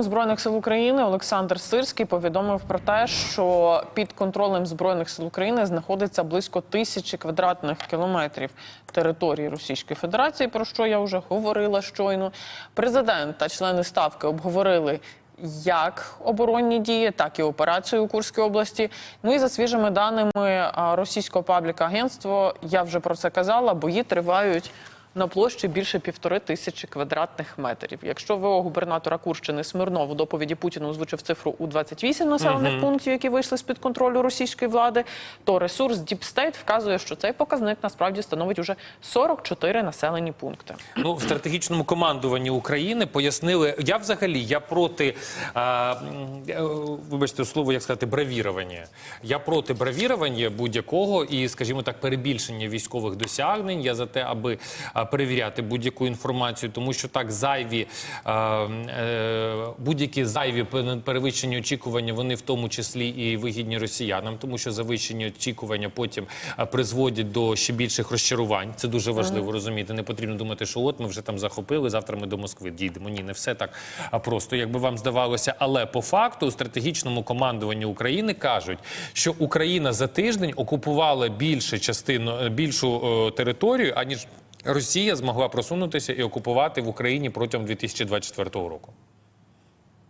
Збройних сил України Олександр Сирський повідомив про те, що під контролем збройних сил України знаходиться близько тисячі квадратних кілометрів території Російської Федерації, про що я вже говорила щойно. Президент та члени ставки обговорили. Як оборонні дії, так і операцію у Курській області. Ну і за свіжими даними російського пабліка агентство, я вже про це казала, бої тривають на площі більше півтори тисячі квадратних метрів. Якщо ВО губернатора Курщини Смирнов у доповіді Путіну озвучив цифру у 28 населених пунктів, які вийшли з під контролю російської влади, то ресурс Deep State вказує, що цей показник насправді становить уже 44 населені пункти. Ну, в стратегічному командуванні України пояснили. Я взагалі я проти а, вибачте слово, як сказати, бравірування. Я проти бравірування будь-якого і, скажімо так, перебільшення військових досягнень. Я за те, аби перевіряти будь-яку інформацію, тому що так зайві е, будь-які зайві пе- перевищені очікування, вони в тому числі і вигідні росіянам, тому що завищені очікування потім призводять до ще більших розчарувань. Це дуже важливо розуміти. Не потрібно думати, що от ми вже там захопили. Завтра ми до Москви дійдемо. Ні, не все так просто, якби вам здавалося. Але по факту у стратегічному командуванні України кажуть, що Україна за тиждень окупувала більше частину е, більшу е, територію, аніж Росія змогла просунутися і окупувати в Україні протягом 2024 року.